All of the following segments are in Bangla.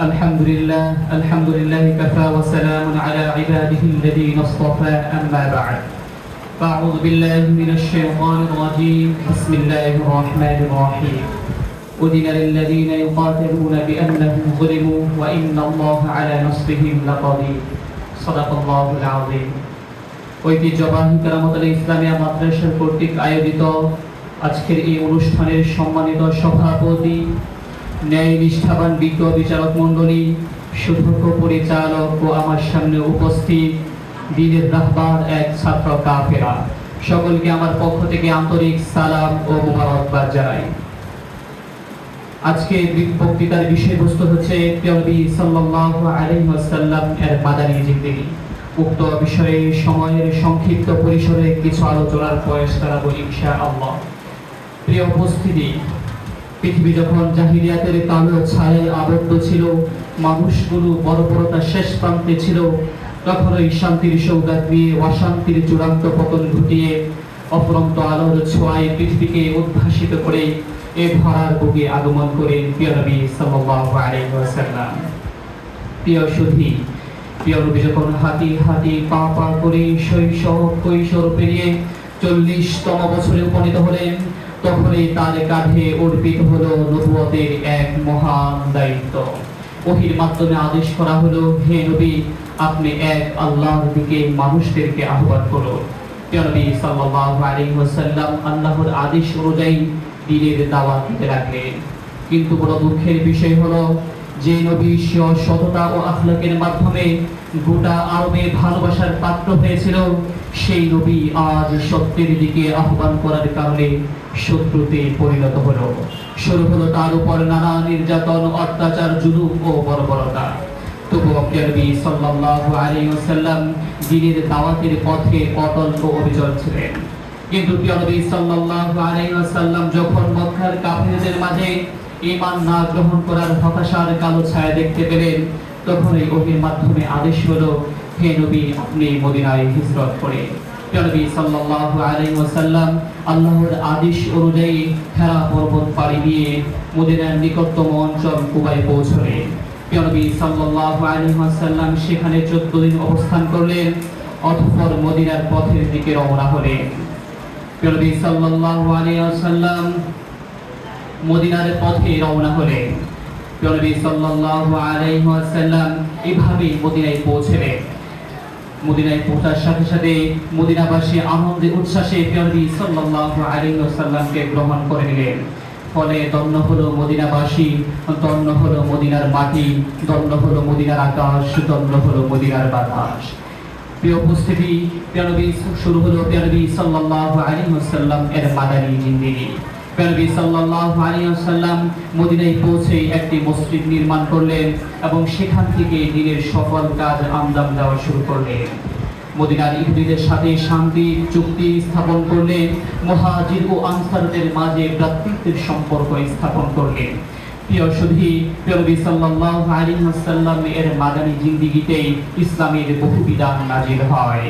الحمد لله الحمد لله كفى وسلام على عباده الذين اصطفى أما بعد فأعوذ بالله من الشيطان الرجيم بسم الله الرحمن الرحيم أذن للذين يقاتلون بأنهم ظلموا وإن الله على نصرهم لقدير صدق الله العظيم ঐতিহ্যবাহী কারামতাল ইসলামিয়া মাদ্রাসা কর্তৃক আয়োজিত আজকের এই অনুষ্ঠানের সম্মানিত সভাপতি ন্যায় নিষ্ঠাবান বিজ্ঞ বিচারক মণ্ডলী, সুদক্ষ পরিচালক ও আমার সামনে উপস্থিত দিনের রাহবার এক ছাত্র কাফেরা সকলকে আমার পক্ষ থেকে আন্তরিক সালাম ও মোবারকবাদ জানাই। আজকে বক্তৃতার বিষয়বস্তু হচ্ছে নবী সাল্লাল্লাহু আলাইহি এর মাদানী জিন্দেগি। উক্ত বিষয়ে সময়ের সংক্ষিপ্ত পরিসরে কিছু আলোচনার প্রয়াস করাবো ইনশাআল্লাহ। প্রিয় উপস্থিতি পৃথিবী যখন জাহিলিয়াতের কালো ছায়ায় আবদ্ধ ছিল, মানুষগুলো বর্বরতার শেষ প্রান্তে ছিল তখন ওই শান্তির সৌগাত নিয়ে অশান্তির চূড়ান্ত পতন ঘটিয়ে অপরন্ত আলোর ছোঁয়ায় পৃথিবীকে উদ্ভাসিত করে এ ধরার বুকে আগমন করেন প্রিয় নবী সাল্লাল্লাহু আলাইহি ওয়াসাল্লাম। প্রিয় সুধী, প্রিয় নবী যখন হাতি হাতি পা পা করে শৈশব কৈশোর পেরিয়ে চল্লিশতম বছরে উপনীত হলেন তখনই তার কাঁধে অর্পিত হলো নবুয়তের এক মহান দায়িত্ব। ওহির মাধ্যমে আদেশ করা হলো, হে নবী, আপনি এক আল্লাহর দিকে মানুষদেরকে আহ্বান প্রিয় নবী সাল্লাল্লাহু আলাইহি ওয়াসাল্লাম আল্লাহর আদেশ অনুযায়ী দিনের দাওয়াত দিতে লাগলেন। কিন্তু বড় দুঃখের বিষয় হলো, যে নবী সততা ও আখলাকের মাধ্যমে গোটা আরবে ভালোবাসার পাত্র হয়েছিল, সেই নবী আজ সত্যের দিকে আহ্বান করার কারণে শত্রুতে পরিণত হলো। শুরু হলো তার উপর নানা নির্যাতন, অত্যাচার, জুলুম ও বর্বরতা। কিন্তু যখন না গ্রহণ করার কালো ছায়া দেখতে পেলেন, তখন এই মাধ্যমে আদেশ হলো, হে নবী, আপনি মদিনায় হিজরত করে নবী সাল্লাল্লাহু আলাইহি ওয়াসাল্লাম আল্লাহর আদেশ অনুযায়ী পর্বত পাড়ি দিয়ে মদিনার নিকটতম অঞ্চল কুবায় পৌঁছলেন নবী সাল্লাল্লাহু আলাইহি ওয়াসাল্লাম সেখানে 14 দিন অবস্থান করলেন, অতঃপর মদিনার পথের দিকে রওনা হলেন। নবী সাল্লাল্লাহু আলাইহি ওয়াসাল্লাম মদিনার পথে রওনা হলেন। নবী সাল্লাল্লাহু আলাইহি ওয়াসাল্লাম এভাবে মদিনায় পৌঁছলেন। মদিনায় পৌঁছার সাথে সাথে মদিনাবাসী আনন্দে উচ্ছ্বাসে নবী সাল্লাল্লাহু আলাইহি ওয়াসাল্লামকে গ্রহণ করে নিলেন। ফলে দন্য হলো মদিনাবাসী দন্য হলো মদিনার মাটি দন্য হলো মদিনার আকাশ দন্য হলো মদিনার বাতাস। প্রিয় উপস্থিতি প্রিয় নবী শুরু হলো প্রিয় নবী সাল্লাল্লাহু আলাইহি ওয়াসাল্লাম এর মাদানী জিন্দেগি। নবী সাল্লাল্লাহু আলাইহি ওয়াসাল্লাম মদিনায় পৌঁছে একটি মসজিদ নির্মাণ করলেন এবং সেখান থেকে দিনের সকল কাজ আমদাম দেওয়া শুরু করলেন। মদিনার ইহুদিদের সাথে শান্তি, চুক্তি স্থাপন মুহাজির ও আনসারদের মাঝে সম্পর্ক স্থাপন করলেন। প্রিয় সাল্লাল্লাহু আলাইহি এর মাদানী জিন্দেগিতে ইসলামের বহু বিধান নাজিল হয়।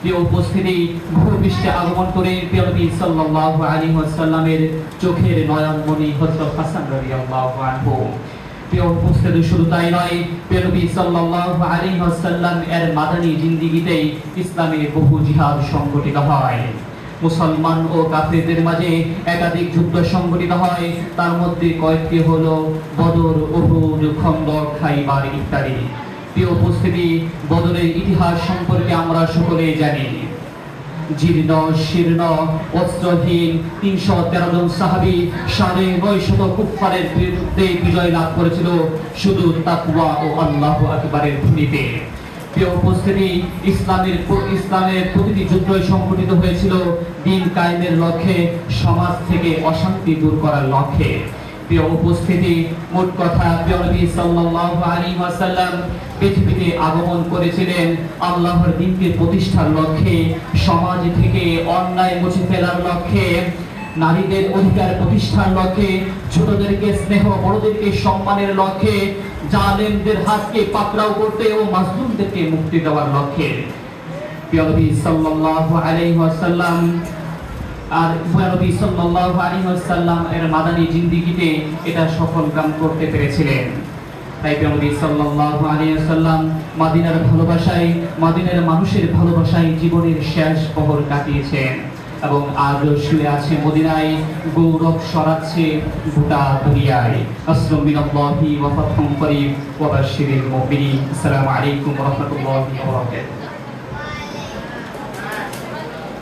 প্রিয় উপস্থিতি, ভূপৃষ্ঠে আগমন করে প্রিয় নবী সাল্লাল্লাহু আলাইহি ওয়াসাল্লামের চোখের নয়নমণি হযরত হাসান রাদিয়াল্লাহু আনহু। প্রিয় শুধু তাই নয়, প্রিয় নবী সাল্লাল্লাহু আলাইহি ওয়াসাল্লাম এর মাদানী ইসলামের বহু জিহাদ সংগঠিত হয়। মুসলমান ও কাফিরদের মাঝে একাধিক যুদ্ধ সংগঠিত হয়, তার মধ্যে কয়েকটি হলো বদর, উহুদ, খন্দক, খাইবার ইত্যাদি। প্রিয় উপস্থিতি, বদরের ইতিহাস সম্পর্কে আমরা সকলেই জানি। জীর্ণ, শীর্ণ, অস্ত্রহীন তিনশো তেরো জন সাহাবি সাড়ে নয় শত কুফারের বিরুদ্ধে বিজয় লাভ করেছিল শুধু তাকুয়া ও আল্লাহ আকবারের ভূমিতে। উপস্থিতি, ইসলামের ইসলামের প্রতিটি যুদ্ধই সংঘটিত হয়েছিল দিন কায়েমের লক্ষ্যে, সমাজ থেকে অশান্তি দূর করার লক্ষ্যে। প্রিয় উপস্থিতি, মোট কথা প্রিয় নবী সাল্লাল্লাহু আলাইহি ওয়াসাল্লাম পৃথিবীতে আগমন করেছিলেন আল্লাহর দিনকে প্রতিষ্ঠার লক্ষ্যে, সমাজ থেকে অন্যায় মুছে ফেলার লক্ষ্যে, নারীদের অধিকার প্রতিষ্ঠার লক্ষ্যে, ছোটদেরকে স্নেহ, বড়দেরকে সম্মানের লক্ষ্যে, জালেমদের হাতকে পাকড়াও করতে ও মাজলুমদেরকে মুক্তি দেওয়ার লক্ষ্যে। প্রিয় নবী সাল্লাল্লাহু আলাইহি ওয়াসাল্লাম আর নবী সাল্লাল্লাহু আলাইহি ওয়াসাল্লাম এর মাদানী জিন্দেগিতে এটা সফল কাম করতে পেরেছিলেন। তাই প্রিয় সাল্লাল্লাহু আলাইহি ওয়াসাল্লাম মদিনার ভালোবাসায়, মদিনার মানুষের ভালোবাসায় জীবনের শেষ প্রহর কাটিয়েছেন এবং আজও শুয়ে আছে মদিনায়, গৌরব সরাচ্ছে গোটা দুনিয়ায়। আসলাম মিনাল্লাহি ওয়া করিম ওয়া মুমিনিন আসসালামু আলাইকুম ওয়া রাহমাতুল্লাহি ওয়া বারাকাতুহু।